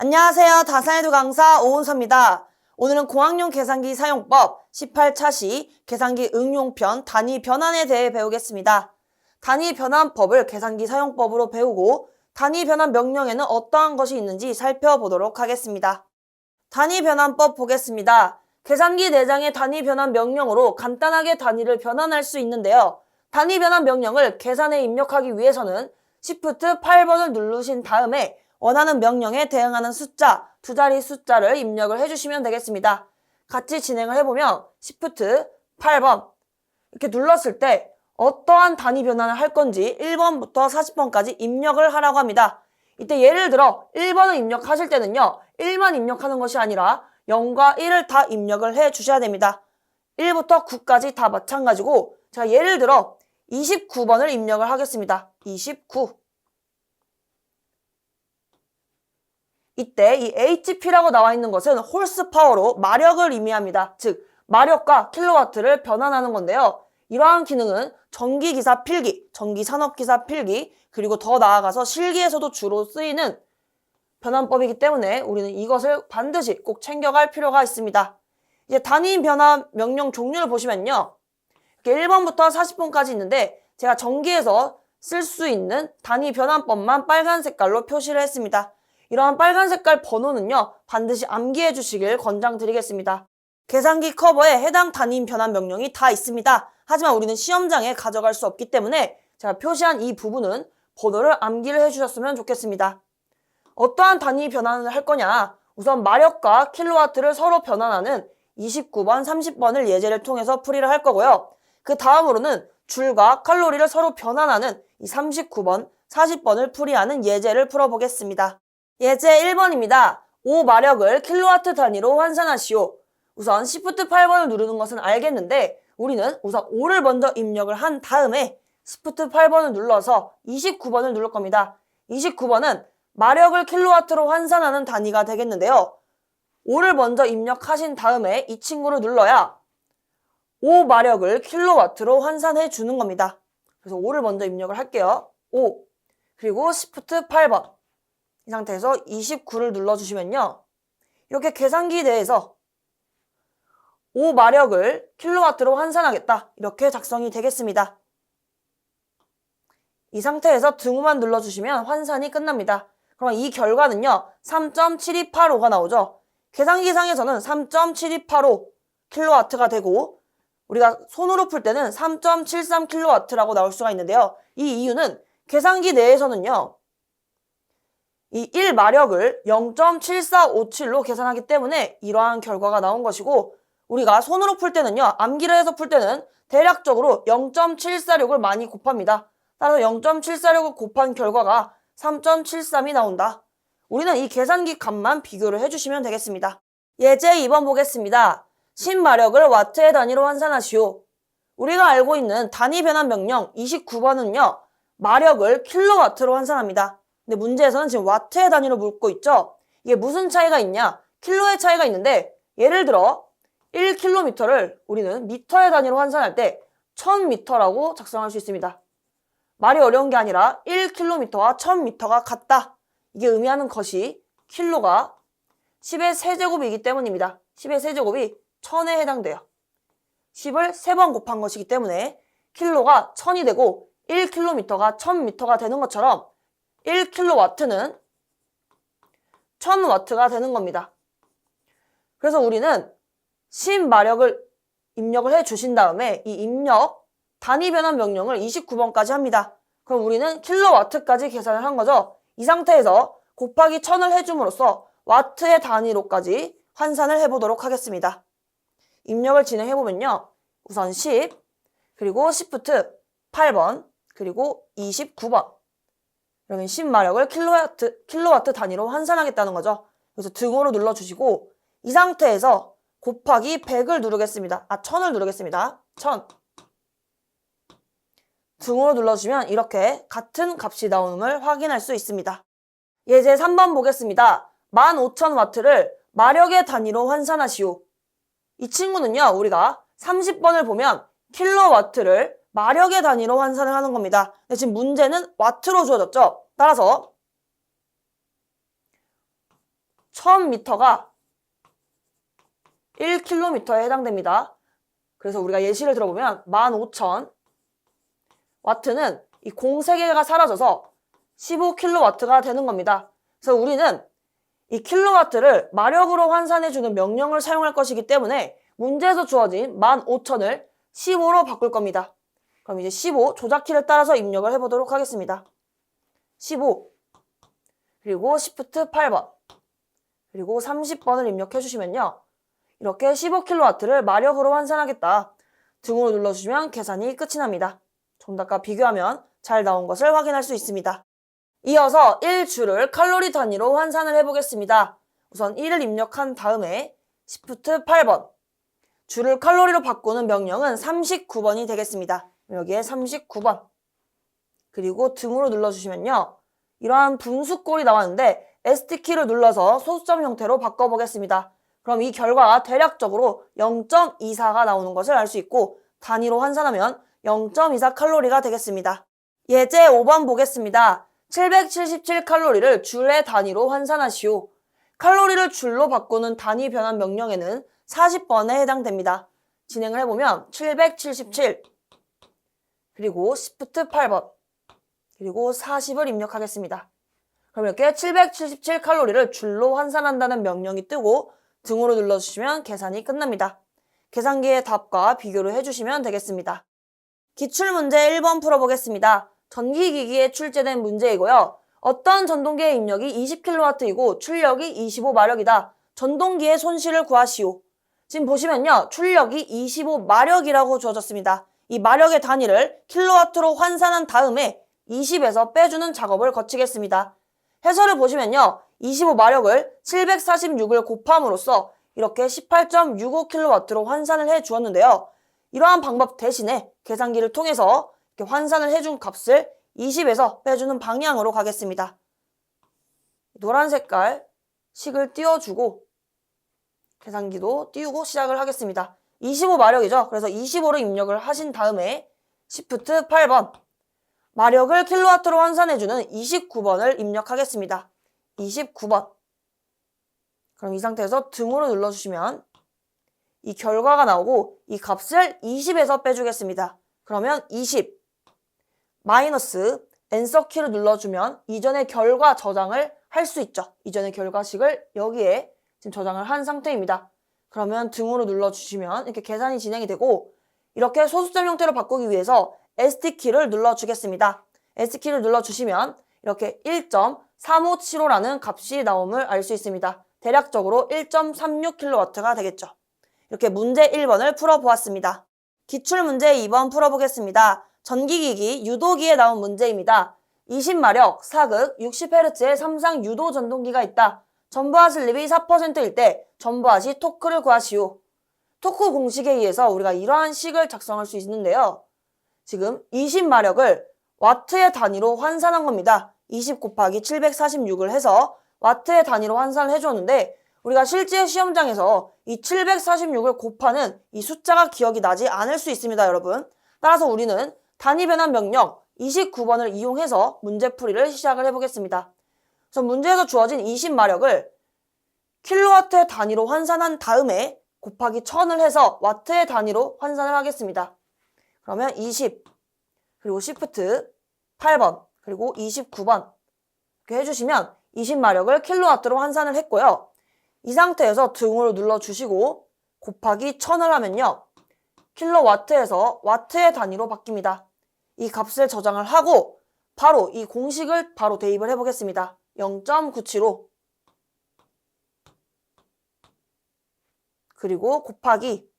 안녕하세요. 다산에도 강사 오은서입니다. 오늘은 공학용 계산기 사용법 18차 시 계산기 응용편 단위 변환에 대해 배우겠습니다. 단위 변환법을 계산기 사용법으로 배우고 단위 변환 명령에는 어떠한 것이 있는지 살펴보도록 하겠습니다. 단위 변환법 보겠습니다. 계산기 내장의 단위 변환 명령으로 간단하게 단위를 변환할 수 있는데요. 단위 변환 명령을 계산에 입력하기 위해서는 Shift 8번을 누르신 다음에 원하는 명령에 대응하는 숫자, 두 자리 숫자를 입력을 해주시면 되겠습니다. 같이 진행을 해보면 Shift 8번 이렇게 눌렀을 때 어떠한 단위 변환을 할 건지 1번부터 40번까지 입력을 하라고 합니다. 이때 예를 들어 1번을 입력하실 때는요. 1만 입력하는 것이 아니라 0과 1을 다 입력을 해 주셔야 됩니다. 1부터 9까지 다 마찬가지고 제가 예를 들어 29번을 입력을 하겠습니다. 29 이때 이 HP라고 나와 있는 것은 홀스 파워로 마력을 의미합니다. 즉 마력과 킬로와트를 변환하는 건데요. 이러한 기능은 전기기사 필기, 전기산업기사 필기, 그리고 더 나아가서 실기에서도 주로 쓰이는 변환법이기 때문에 우리는 이것을 반드시 꼭 챙겨갈 필요가 있습니다. 이제 단위 변환 명령 종류를 보시면요. 이렇게 1번부터 40번까지 있는데 제가 전기에서 쓸 수 있는 단위 변환법만 빨간 색깔로 표시를 했습니다. 이러한 빨간 색깔 번호는요. 반드시 암기해 주시길 권장드리겠습니다. 계산기 커버에 해당 단위 변환 명령이 다 있습니다. 하지만 우리는 시험장에 가져갈 수 없기 때문에 제가 표시한 이 부분은 번호를 암기를 해주셨으면 좋겠습니다. 어떠한 단위 변환을 할 거냐? 우선 마력과 킬로와트를 서로 변환하는 29번, 30번을 예제를 통해서 풀이를 할 거고요. 그 다음으로는 줄과 칼로리를 서로 변환하는 이 39번, 40번을 풀이하는 예제를 풀어보겠습니다. 예제 1번입니다. 5마력을 킬로와트 단위로 환산하시오. 우선 Shift 8번을 누르는 것은 알겠는데 우리는 우선 5를 먼저 입력을 한 다음에 Shift 8번을 눌러서 29번을 누를 겁니다. 29번은 마력을 킬로와트로 환산하는 단위가 되겠는데요. 5를 먼저 입력하신 다음에 이 친구를 눌러야 5 마력을 킬로와트로 환산해 주는 겁니다. 그래서 5를 먼저 입력을 할게요. 5 그리고 Shift 8번 이 상태에서 29를 눌러주시면요. 이렇게 계산기 내에서 5마력을 킬로와트로 환산하겠다. 이렇게 작성이 되겠습니다. 이 상태에서 등호만 눌러주시면 환산이 끝납니다. 그럼 이 결과는요. 3.7285가 나오죠. 계산기상에서는 3.7285 킬로와트가 되고 우리가 손으로 풀 때는 3.73 킬로와트라고 나올 수가 있는데요. 이 이유는 계산기 내에서는요. 이 1마력을 0.7457로 계산하기 때문에 이러한 결과가 나온 것이고 우리가 손으로 풀 때는요. 암기를 해서 풀 때는 대략적으로 0.746을 많이 곱합니다. 따라서 0.746을 곱한 결과가 3.73이 나온다. 우리는 이 계산기 값만 비교를 해주시면 되겠습니다. 예제 2번 보겠습니다. 10마력을 와트의 단위로 환산하시오. 우리가 알고 있는 단위 변환 명령 29번은요. 마력을 킬로와트로 환산합니다. 근데 문제에서는 지금 와트의 단위로 묻고 있죠. 이게 무슨 차이가 있냐? 킬로의 차이가 있는데 예를 들어 1km를 우리는 미터의 단위로 환산할 때 1000m라고 작성할 수 있습니다. 말이 어려운 게 아니라 1km와 1000m가 같다. 이게 의미하는 것이 킬로가 10의 세제곱이기 때문입니다. 10의 세제곱이 1000에 해당돼요. 10을 3번 곱한 것이기 때문에 킬로가 1000이 되고 1km가 1000m가 되는 것처럼 1kW는 1000W가 되는 겁니다. 그래서 우리는 10마력을 입력을 해 주신 다음에 이 입력 단위 변환 명령을 29번까지 합니다. 그럼 우리는 킬로와트까지 계산을 한 거죠. 이 상태에서 곱하기 1000을 해줌으로써 와트의 단위로까지 환산을 해보도록 하겠습니다. 입력을 진행해보면요. 우선 10, 그리고 Shift 8번, 그리고 29번. 그러면 10마력을 킬로와트, 킬로와트 단위로 환산하겠다는 거죠. 그래서 등호로 눌러주시고 이 상태에서 곱하기 100을 누르겠습니다. 아, 1000을 누르겠습니다. 1000. 등호로 눌러주시면 이렇게 같은 값이 나옴을 확인할 수 있습니다. 예제 3번 보겠습니다. 15,000와트를 마력의 단위로 환산하시오. 이 친구는요, 우리가 30번을 보면 킬로와트를 마력의 단위로 환산을 하는 겁니다. 지금 문제는 와트로 주어졌죠? 따라서 1000m가 1km에 해당됩니다. 그래서 우리가 예시를 들어보면 15,000 와트는 이 공 3개가 사라져서 15kW가 되는 겁니다. 그래서 우리는 이 킬로와트를 마력으로 환산해주는 명령을 사용할 것이기 때문에 문제에서 주어진 15,000을 15로 바꿀 겁니다. 그럼 이제 15 조작키를 따라서 입력을 해보도록 하겠습니다. 15 그리고 Shift 8번 그리고 30번을 입력해 주시면요. 이렇게 15kW를 마력으로 환산하겠다. 등으로 눌러주시면 계산이 끝이 납니다. 정답과 비교하면 잘 나온 것을 확인할 수 있습니다. 이어서 1주를 칼로리 단위로 환산을 해보겠습니다. 우선 1을 입력한 다음에 Shift 8번 주를 칼로리로 바꾸는 명령은 39번이 되겠습니다. 여기에 39번 그리고 등으로 눌러주시면요. 이러한 분수꼴이 나왔는데 ST키를 눌러서 소수점 형태로 바꿔보겠습니다. 그럼 이 결과가 대략적으로 0.24가 나오는 것을 알 수 있고 단위로 환산하면 0.24 칼로리가 되겠습니다. 예제 5번 보겠습니다. 777 칼로리를 줄의 단위로 환산하시오. 칼로리를 줄로 바꾸는 단위 변환 명령에는 40번에 해당됩니다. 진행을 해보면 777 그리고 Shift 8번 그리고 40을 입력하겠습니다. 그럼 이렇게 777칼로리를 줄로 환산한다는 명령이 뜨고 등으로 눌러주시면 계산이 끝납니다. 계산기의 답과 비교를 해주시면 되겠습니다. 기출문제 1번 풀어보겠습니다. 전기기기에 출제된 문제이고요. 어떤 전동기의 입력이 20kW이고 출력이 25마력이다. 전동기의 손실을 구하시오. 지금 보시면요. 출력이 25마력이라고 주어졌습니다. 이 마력의 단위를 킬로와트로 환산한 다음에 20에서 빼주는 작업을 거치겠습니다. 해설을 보시면요. 25마력을 746을 곱함으로써 이렇게 18.65kW로 환산을 해 주었는데요. 이러한 방법 대신에 계산기를 통해서 이렇게 환산을 해준 값을 20에서 빼주는 방향으로 가겠습니다. 노란 색깔 식을 띄워주고 계산기도 띄우고 시작을 하겠습니다. 25 마력이죠. 그래서 25로 입력을 하신 다음에 Shift 8번 마력을 킬로와트로 환산해주는 29번을 입력하겠습니다. 29번 그럼 이 상태에서 등으로 눌러주시면 이 결과가 나오고 이 값을 20에서 빼주겠습니다. 그러면 20 마이너스 엔서 키를 눌러주면 이전의 결과 저장을 할 수 있죠. 이전의 결과식을 여기에 지금 저장을 한 상태입니다. 그러면 등으로 눌러주시면 이렇게 계산이 진행이 되고 이렇게 소수점 형태로 바꾸기 위해서 ST키를 눌러주겠습니다. ST키를 눌러주시면 이렇게 1.3575라는 값이 나옴을 알 수 있습니다. 대략적으로 1.36kW가 되겠죠. 이렇게 문제 1번을 풀어보았습니다. 기출문제 2번 풀어보겠습니다. 전기기기 유도기에 나온 문제입니다. 20마력, 사극, 60Hz의 3상 유도 전동기가 있다. 전부하 슬립이 4%일 때 전부하 시 토크를 구하시오. 토크 공식에 의해서 우리가 이러한 식을 작성할 수 있는데요. 지금 20마력을 와트의 단위로 환산한 겁니다. 20 곱하기 746을 해서 와트의 단위로 환산을 해주었는데 우리가 실제 시험장에서 이 746을 곱하는 이 숫자가 기억이 나지 않을 수 있습니다, 여러분. 따라서 우리는 단위 변환 명령 29번을 이용해서 문제풀이를 시작을 해보겠습니다. 그래서 문제에서 주어진 20마력을 킬로와트의 단위로 환산한 다음에 곱하기 1000을 해서 와트의 단위로 환산을 하겠습니다. 그러면 20 그리고 시프트 8번 그리고 29번 이렇게 해주시면 20마력을 킬로와트로 환산을 했고요. 이 상태에서 등으로 눌러주시고 곱하기 1000을 하면요. 킬로와트에서 와트의 단위로 바뀝니다. 이 값을 저장을 하고 바로 이 공식을 바로 대입을 해보겠습니다. 0.975 그리고 곱하기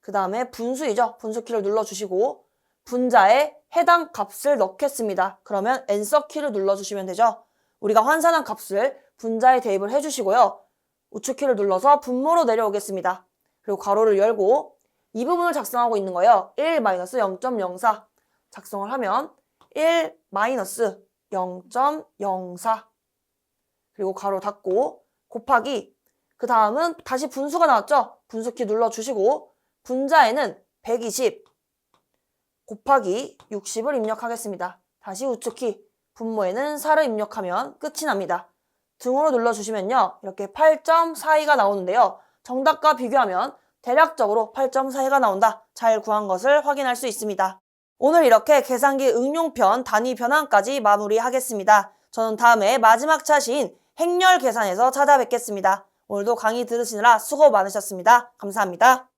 그 다음에 분수이죠. 분수키를 눌러주시고 분자에 해당 값을 넣겠습니다. 그러면 엔서 키를 눌러주시면 되죠. 우리가 환산한 값을 분자에 대입을 해주시고요. 우측 키를 눌러서 분모로 내려오겠습니다. 그리고 괄호를 열고 이 부분을 작성하고 있는 거예요. 1-0.04 작성을 하면 1-0.04 그리고 괄호 닫고 곱하기 그 다음은 다시 분수가 나왔죠? 분수키 눌러주시고 분자에는 120 곱하기 60을 입력하겠습니다. 다시 우측키 분모에는 4를 입력하면 끝이 납니다. 등으로 눌러주시면요. 이렇게 8.42가 나오는데요. 정답과 비교하면 대략적으로 8.42가 나온다. 잘 구한 것을 확인할 수 있습니다. 오늘 이렇게 계산기 응용편 단위 변환까지 마무리하겠습니다. 저는 다음에 마지막 차시인 행렬 계산에서 찾아뵙겠습니다. 오늘도 강의 들으시느라 수고 많으셨습니다. 감사합니다.